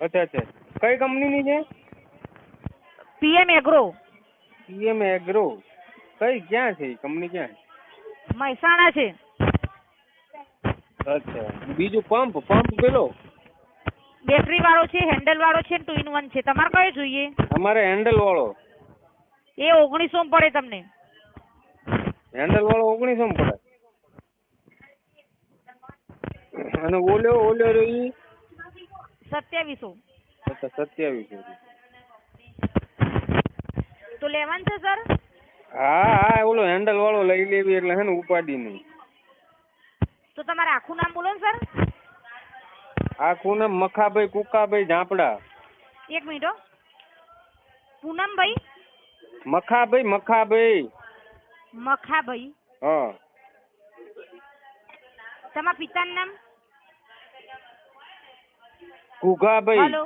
અચ્છા અચ્છા. કઈ કંપનીની છે? પીએમ એગ્રો પીએમ એગ્રો કઈ ક્યાં છે? કંપની ક્યાં મહેસાણા છે. અચ્છા. બીજું પંપ પંપ પેલો? બેટરી વાળો છે હેન્ડલ વાળો છે ટુ ઇન વન છે. તમારે કયો જોઈએ? અમારે હેન્ડલ વાળો. એ ઓગણીસો માં પડે તમને. હેન્ડલ વાળો ઓગણીસો માં પડે. અને ઓલ્યો ઓલ્યો રહ્યો સત્યાવીસો. અચ્છા સત્યાવીસો. તો લેવાનું છે સર? હા હા ઓલો હેન્ડલ વાળો લઈ લેવી એટલે હે ને ઉપાડી નહીં તો તમારું આખું નામ બોલો ને સર. આખું નામ મખાભાઈ કુકાભાઈ ઝાપડા. એક મિનિટ હો. પૂનમભાઈ? મખાભાઈ મખાભાઈ. મખાભાઈ. હા. તમારા પિતાનું નામ? ગુગાભાઈ હલો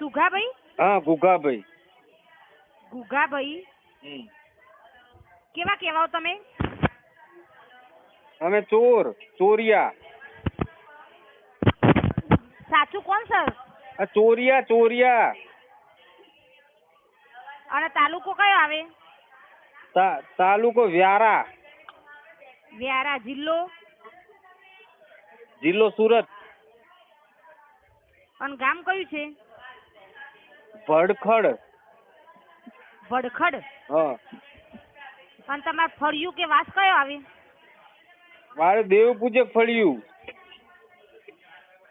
સુઘાભાઈ હા ગુગાભાઈ ગુગાભાઈ કેવા કેવાઓ તમે અમે ચોર ચોરિયા સાચું કોણ સર આ ચોરિયા ચોરિયા અને તાલુકો કયો આવે તા- તાલુકો વ્યારા વ્યારા જિલ્લો જિલ્લો સુરત અને ગામ કયું છે? ભડખડ. ભડખડ? હા. અને તમારે ફળિયું કે વાસ કયો આવે? મારે દેવ પૂજક ફળિયું.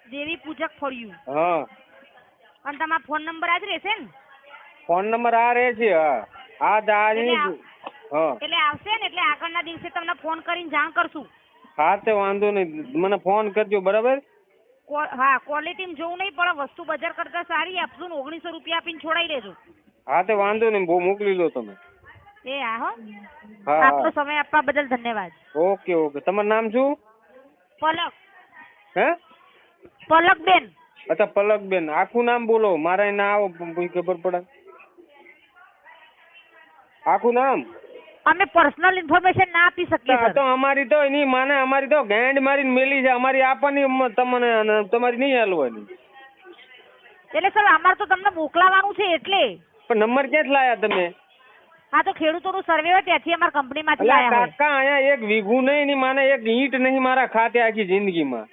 દેવી પૂજક ફળિયું. હા. અને તમારો ફોન નંબર આજ રહેશે ને? ફોન નંબર આ રહે છે હા. આ એટલે જ. હા. એટલે આવશે ને એટલે આગળના દિવસે તમને ફોન કરીને જાણ કરશું. હા તે વાંધો નહીં. મને ફોન કરજો બરાબર? હા ક્વોલિટી જોવું નહીં પણ વસ્તુ બજાર કરતા સારી આપશું ને ઓગણીસો રૂપિયા આપીને છોડાઈ દેજો. હા તે વાંધો નહીં બહુ મોકલી લો તમે. એ હા હો. હા આપનો સમય આપવા બદલ ધન્યવાદ. Okay okay. તમારું નામ શું? પલક. હે? પલકબેન. અચ્છા પલક બેન આખું નામ બોલો. મારે ના આવો ખબર પડે. આખું નામ? અમે પર્સનલ ઇન્ફોર્મેશન ના આપી શકીએ સર. તો અમારી તો એની માને અમારી તો ગેંડ મારીને મેલી છે. અમારી આપવાની તમને તમારી નહીં હાલવાની એટલે સર અમારે તો તમને મોકલાવાનું છે એટલે. પણ નંબર ક્યાંથી લાયા તમે? હા તો ખેડૂતોનું સર્વે હોય ત્યાંથી અમારા કંપનીમાંથી લાયા હોય. કાકા અહીંયા એક વીઘું નહીં એની માને એક ઈંટ નહીં મારા ખાતે આખી જિંદગીમાં.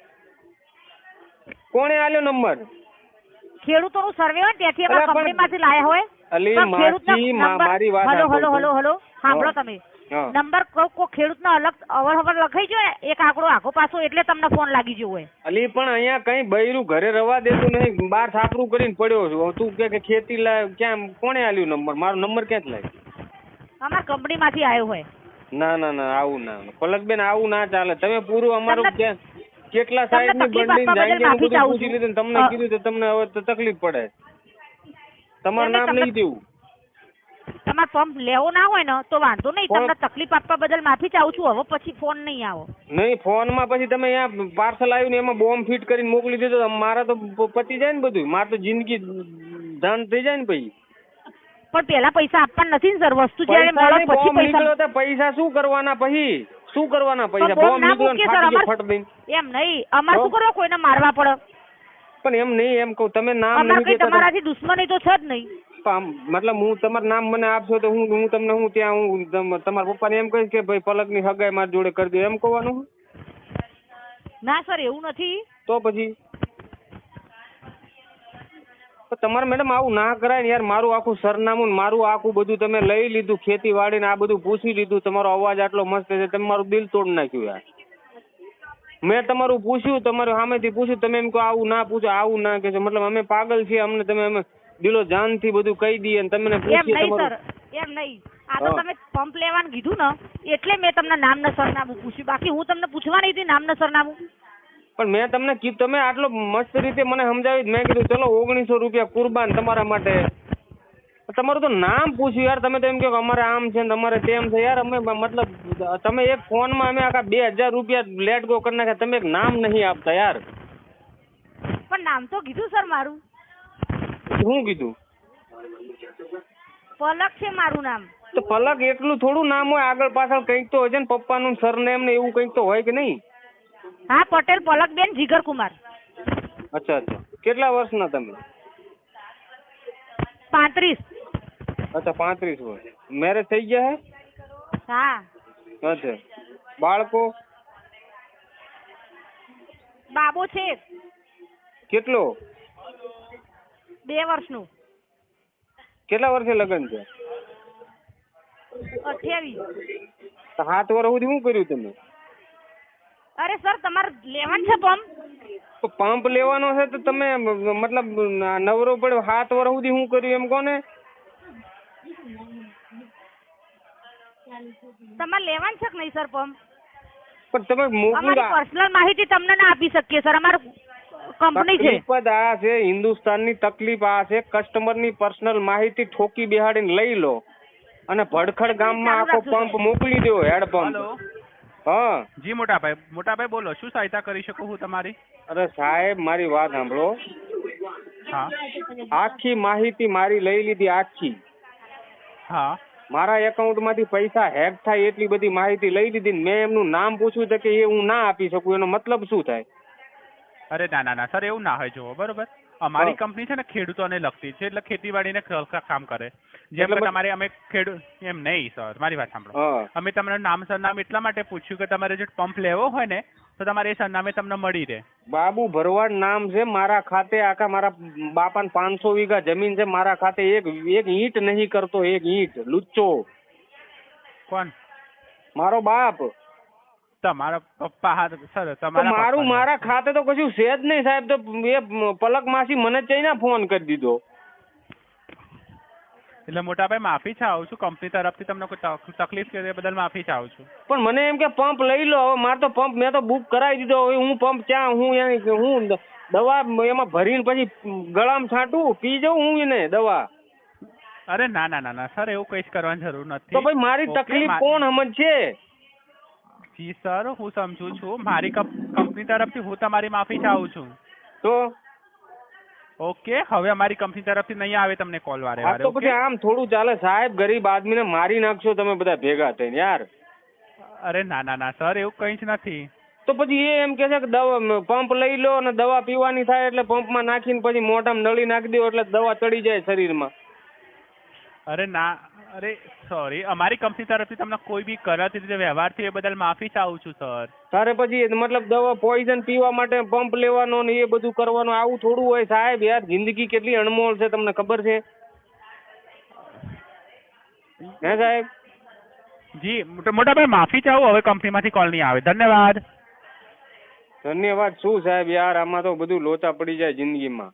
કોણે આલ્યો નંબર? ખેડૂતોનું સર્વે હોય ત્યાંથી અમારા કંપની માંથી કંપનીમાંથી લાયા હોય. અલી માસી મારી વાત હલો હલો. Hello hello. સાંભળો તમે. નંબર કોઈ કોઈ ખેડૂતનો અલગ અવર હવર લખાઈ ગયો એક આંકડો આખો પાછો એટલે તમને ફોન લાગી ગયો હોય. અલી પણ અહીંયા કઈ બૈરું ઘરે રવા દેતું નહીં. બાર છાપરું કરીને પડ્યો છું. તું કે કે ખેતી લાય ક્યાં કોણે આલ્યું નંબર? મારો નંબર ક્યાંથી લાગ્યો અમારા કંપનીમાંથી આવ્યો હોય. ના ના ના આવું ના. પલકબેન આવું ના ચાલે. તમે પૂરું અમારું કેટલા તમને ની બંડી પૂછી લીધું તમને કીધું તો તમને હવે તકલીફ પડે. તમારું નામ નહીં દેવું. તમારે પંપ લેવો ના હોય ને તો વાંધો નહીં. તમને તકલીફ આપવા બદલ માફી ચાહું છું. હવે પછી ફોન નહીં આવો. નહીં ફોનમાં પછી તમે અહીંયા પાર્સલ આવ્યું ને એમાં બોમ્બ ફિટ કરીને મોકલી દીધો મારા તો પતી જાય ને બધું મારે તો જિંદગી ધન થઈ જાય ને પછી. પણ પેલા પૈસા આપવાના નથી ને સર. વસ્તુ જયારે પૈસા મળે પછી પૈસા પૈસા શું કરવાના પછી? શું કરવાના પૈસા? બોમ્બ નીકળ્યો ફાટી દઈ એમ નહીં. અમારે શું? કરવા? કોઈને મારવા પડે. પણ એમ નહીં એમ કહું તમે નામ નહીં દેતા તો- તમારાથી દુશ્મની તો છે જ નહીં. આમ મતલબ હું તમારું નામ મને આપશો તો હું હું તમને હું ત્યાં હું તમ- તમારા પપ્પાને એમ કહીશ કે ભાઈ પલકની હગાઈ મારી જોડે કરી દો એમ કહેવાનું ના સર એવું નથી. તો પછી? તો તમારે મેડમ આવું ના કરાય ને યાર મારું આખું સરનામું ને મારું આખું બધું તમે લઈ લીધું ખેતીવાડી ને આ બધું પૂછી લીધું તમારો અવાજ આટલો મસ્ત છે તમે મારું દિલ તોડી નાખ્યું યાર. મેં તમારું પૂછ્યું તમારું સામેથી પૂછ્યું તમે એમ કહો આવું ના પૂછો આવું ના કહેશો. મતલબ અમે પાગલ છીએ અમને તમે અમે દિલો જાનથી બધું કહી દઈએ અને તમને પૂછીએ તમારું. એમ નહીં. આ તો તમે પંપ લેવાનું કીધું ને એટલે મેં તમને નામ ને સરનામું પૂછ્યું. બાકી હું તમને પૂછવાની હતી નામ ને સરનામું. પણ મેં તમને કીધું તમે આટલો મસ્ત રીતે મને સમજાવી મેં કીધું ચલો ઓગણીસો રૂપિયા કુરબાન તમારા માટે. તમારું તો નામ પૂછ્યું યાર. તમે તો એમ કહો કે અમારે આમ છે ને તમારે તેમ છે. યાર અમે મતલબ તમે એક ફોનમાં અમે આખા બે હજાર રૂપિયા લેટ ગો કરી નાખ્યા. તમે એક નામ નહીં આપતા યાર. પણ નામ તો કીધું સર મારું. શું કીધું? પલક છે મારું નામ. તો પલક એટલું થોડું નામ હોય આગળ પાછળ કંઈક તો હોય છે ને પપ્પાનું સરનેમ ને એવું કંઈક તો હોય કે નહીં? હા પટેલ પલકબેન જીગરકુમાર અચ્છા અચ્છા. કેટલા વર્ષના તમે? પાંત્રીસ. અચ્છા પાંત્રીસ વર્ષ મેરેજ થઈ ગયા હા હે અચ્છા બાળકો બાબો છે કેટલો બે વર્ષનું કેટલા વર્ષે લગ્ન છે અઠ્યાવીસ તો સાત વર્ષ સુધી શું કર્યું તમે અરે સર તમારે લેવાનું છે પંપ તો પંપ લેવાનો છે તો તમે મ- મતલબ ન- નવરો પડ્યો સાત વર્ષ સુધી શું કર્યું એમ કોને તમારે લેવાનું છે કે નહીં સર પંપ પણ તમે મોકલું અમારી પર્સનલ માહિતી તમને ના આપી શકીએ સર. અમારું કંપની છે. તકલીફ આ છે હિન્દુસ્તાનની તકલીફ આ છે. કસ્ટમરની પર્સનલ માહિતી ઠોકી બેહાડીને લઈ લો. અને ભડખડ ગામમાં આખો પંપ મોકલી દો હેડ પંપ હા. જી મોટાભાઈ. મોટાભાઈ બોલો શું સહાયતા કરી શકું હું તમારી? અરે સાહેબ મારી વાત સાંભળો. હા. આખી માહિતી મારી લઈ લીધી આખી. હા. મારા એકાઉન્ટમાંથી પૈસા હેક થાય એટલી બધી માહિતી લઈ લીધી મેં એમનું નામ પૂછ્યું તો કે એ હું ના આપી શકું એનો મતલબ શું થાય? અરે ના ના ના સર એવું ના હોય જુઓ બરોબર? અમારી કંપની છે ને ખેડૂતોને લગતી છે એટલે ખેતીવાડીને કામ કરે. જેમ કે તમારે અમે ખેડૂત એમ નહીં સર મારી વાત સાંભળો. અમે તમને નામ સરનામ એટલા માટે પૂછ્યું કે તમારે જો પંપ લેવો હોય ને તો તમારે એ સરનામે તમને મળી રહે. બાબુ ભરવાડ નામ છે મારા ખાતે આખા મારા બાપાને પાંચસો વીઘા જમીન છે મારા ખાતે એક એક ઈંટ નહીં કરતો એક ઈંટ. લુચ્ચો. કોણ? મારો બાપ. તમારા પપ્પા હા સર તમારા મારું મારા ખાતે તો કશું છે જ નહીં સાહેબ. તો એ પલક માસી મને જ ચઈને ફોન કરી દીધો. એટલે મોટાભાઈ માફી ચાહું છું કંપની તરફથી તમને કોઈ તક- તકલીફ કે બદલ માફી ચાહું છું. પણ મને એમ કે પંપ લઈ લો હવે મારે તો પંપ મેં તો બુક કરાવી દીધો હવે હું પંપ ક્યાં હું એની હું દ- દવા એમાં ભરીને પછી ગળામાં છાંટું પી જાઉં હું એને દવા. અરે ના ના ના ના સર એવું કઈ જ કરવાની જરૂર નથી. તો ભાઈ મારી તકલીફ મા- કોણ સમજશે? જી સર હું સમજુ છું. મારી કંપ- કંપની તરફથી હું તમારી માફી ચાહું છું. તો? ઓકે હવે અમારી કંપની તરફથી નહીં આવે તમને કોલ વારે વારે તો પછી આમ થોડું ચાલે. સાહેબ ગરીબ આદમીને મારી નાખશો તમે બધા ભેગા થઈને યાર. અરે ના ના ના સર એવું કઈ જ નથી. તો પછી એ એમ કે છે કે દવા પંપ લઈ લો અને દવા પીવાની થાય એટલે પંપમાં નાખીને પછી મોઢામાં નળી નાખી દો એટલે દવા ચડી જાય શરીરમાં. અરે ના અરે સોરી અમારી કંપની તરફથી તમને કોઈ બી ગલત રીતે વ્યવહાર થયો એ બદલ માફી ચાહું છું સર તારે પછી મતલબ દવા પોઈઝન પીવા માટે પંપ લેવાનો ને એ બધું કરવાનું આવું થોડું હોય સાહેબ. યાર જિંદગી કેટલી અણમોલ છે તમને ખબર છે? હે સાહેબ? જી મોટા મોટાભાઈ માફી ચાહું. હવે કંપનીમાંથી કોલ નહીં આવે. ધન્યવાદ. ધન્યવાદ. શું સાહેબ? યાર આમાં તો બધું લોચા પડી જાય જિંદગીમાં.